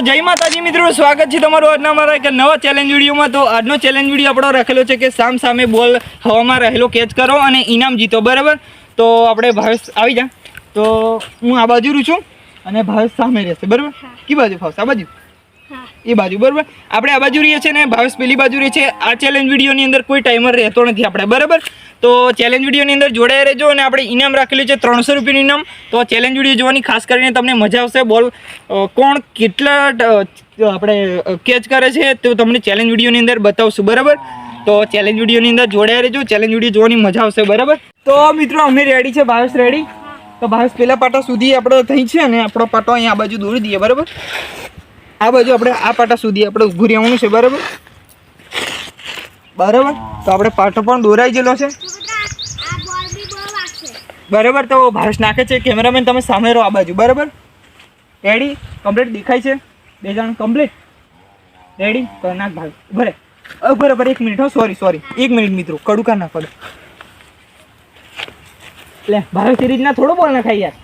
તો જય માતાજી મિત્રો સ્વાગત છે તમારું આજના મારા એક નવા ચેલેન્જ વિડીયોમાં. તો આજનો ચેલેન્જ વીડિયો આપણો રાખેલો છે કે સામ સામે બોલ હવામાં રહેલો કેચ કરો અને ઇનામ જીતો બરાબર? તો આપણે ભાવેશ આવી જા. તો હું આ બાજુ રહું છું અને ભાવેશ સામે રહેશે બરાબર? કી બાજુ ભાવેશ? આ બાજુ? એ બાજુ બરાબર? આપણે આ બાજુ રહીએ છીએ ને ભાવેશ પેલી બાજુ રહે છે આ ચેલેન્જ વિડીયોની અંદર કોઈ ટાઈમર રહેતો નથી આપણે, બરાબર? તો ચેલેન્જ વિડીયોની અંદર જોડાયા રહેજો અને આપણે ઇનામ રાખેલું છે ત્રણસો રૂપિયાનું ઇનામ. તો ચેલેન્જ વીડિયો જોવાની ખાસ કરીને તમને મજા આવશે. બોલ કોણ કેટલા આપણે કેચ કરે છે તો તમને ચેલેન્જ વિડીયોની અંદર બતાવશું, બરાબર? તો ચેલેન્જ વિડીયોની અંદર જોડાયા રહેજો. ચેલેન્જ વીડિયો જોવાની મજા આવશે, બરાબર? તો મિત્રો, અમે રેડી છે, ભાવેશ રેડી તો ભાવેશ, પેલા પાટા સુધી આપણો થઈ છે અને આપણો પાટો અહીંયા આ બાજુ દોરી દઈએ, બરાબર? આ બાજુ આપણે, આ પાટા સુધી આપણે ઊભું રહેવાનું છે, બરાબર? બરાબર? તો આપણે પાટો પણ દોરાઈ ગયેલો છે. બરાબર? તો ભાવેશ નાખે છે, કેમેરામેન તમે સામે રહો આ બાજુ. બરાબર? રેડી કમ્પ્લીટ દેખાય છે? બે જણ કમ્પ્લીટ રેડી તો નાખ ભાઈ ભરે બરાબર. એક મિનિટ, હો. સોરી સોરી એક મિનિટ, મિત્રો. કડુકા ના પડે લે ભાવે સિરીઝના થોડો બોલ નાખાય યાર.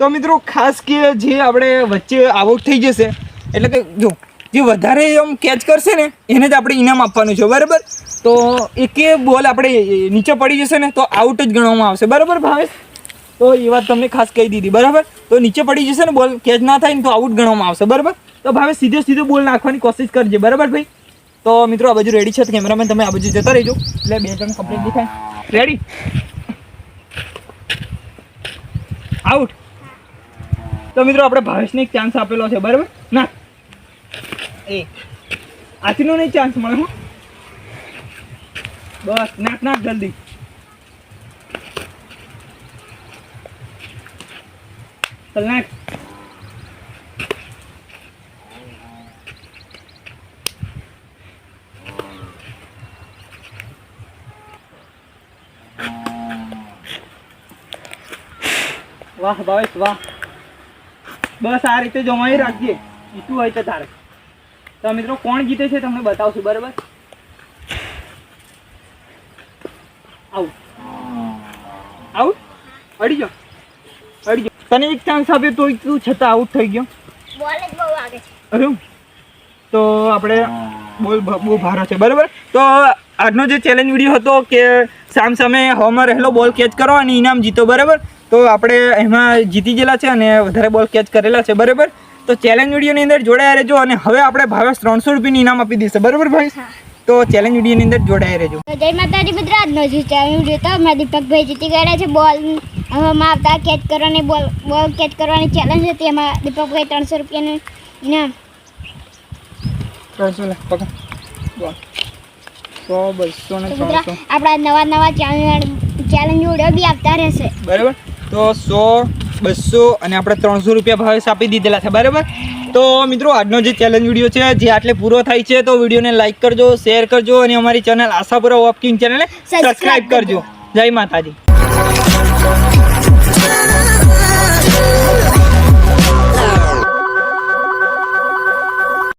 તો મિત્રો, ખાસ કે જે આપણે વચ્ચે આઉટ થઈ જશે, એટલે કે જો જે વધારે આમ કેચ કરશે ને, એને જ આપણે ઇનામ આપવાનું છે, બરાબર? તો એકે બોલ આપણે નીચે પડી જશે ને, તો આઉટ જ ગણવામાં આવશે. બરાબર, ભાવેશ? તો એ વાત તમને ખાસ કહી દીધી, બરાબર? તો નીચે પડી જશે ને, બોલ કેચ ના થાય ને, તો આઉટ ગણવામાં આવશે, બરાબર? તો ભાવે સીધે સીધો બોલ નાખવાની કોશિશ કરજે, બરાબર ભાઈ? તો મિત્રો, આ બાજુ રેડી છે કેમેરામેન તમે આ બાજુ જતા રહેજો. એટલે બે ત્રણ કમ્પ્લીટ દેખાય. રેડી આઉટ તો મિત્રો, આપણે ભાવેશને એક ચાન્સ આપેલો છે, બરાબર? ના. એ. આથીનો નહીં ચાન્સ મળે હું. બસ, નાખ નાખ જલ્દી. ચાલ, નાખ. વાહ, ભાવેશ, વાહ. બસ, આ રીતે જમાઈ રાખજે ઈટું હોય તો તારે. તો મિત્રો કોણ જીતે છે તમને બતાવશું બરાબર? આવું આઉટ? અડી ગયો અડી ગયો તને એક ચાન્સ આપ્યો તો તું છતાં આઉટ થઈ ગયો. બોલ જ બહુ વાગે છે. અરે તો આપણે બોલ બહુ ભારો છે બરાબર? તો આજનો જે ચેલેન્જ વીડિયો હતો કે સામ સામે હવામાં રહેલો બોલ કેચ કરો અને ઇનામ જીતો બરાબર? તો આપણે એમાં જીતી ગયેલા છે અને વધારે બોલ કેચ કરેલા છે બરાબર? તો ચેલેન્જ વિડીયોની અંદર જોડાયા રહેજો અને હવે આપણે ભાવેશ ત્રણસો રૂપિયાની ઇનામ આપી દઈશું. બરાબર ભાઈ? તો ચેલેન્જ વિડીયોની અંદર જોડાયા રહેજો. જય માતાજી મિત્ર આજનો જે ચેલેન્જ જોતો અમારા દીપકભાઈ જીતી ગયા છે. બોલ હવામાં આવતા કેચ કરવાની બોલ બોલ કેચ કરવાની ચેલેન્જ હતી. એમાં દીપકભાઈ ત્રણસો રૂપિયાનું ઇનામ. ત્રણસો લે પકડ. બોલ. સો બસો ને ત્રણસો આપણા નવા નવા ચેલેન્જ ચેલેન્જ વીડિયો બી આવતા રહેશે. બરાબર? તો સો બસો અને આપણે ત્રણસો રૂપિયા ભાવે આપી દીધેલા છે બરાબર? તો મિત્રો આજનો જે ચેલેન્જ વીડિયો છે જે આટલે પૂરો થાય છે તો વિડીયોને લાઇક કરજો શેર કરજો અને અમારી ચેનલ આશાપુરા વોકિંગ ચેનલને સબસ્ક્રાઈબ કરજો. જય માતાજી.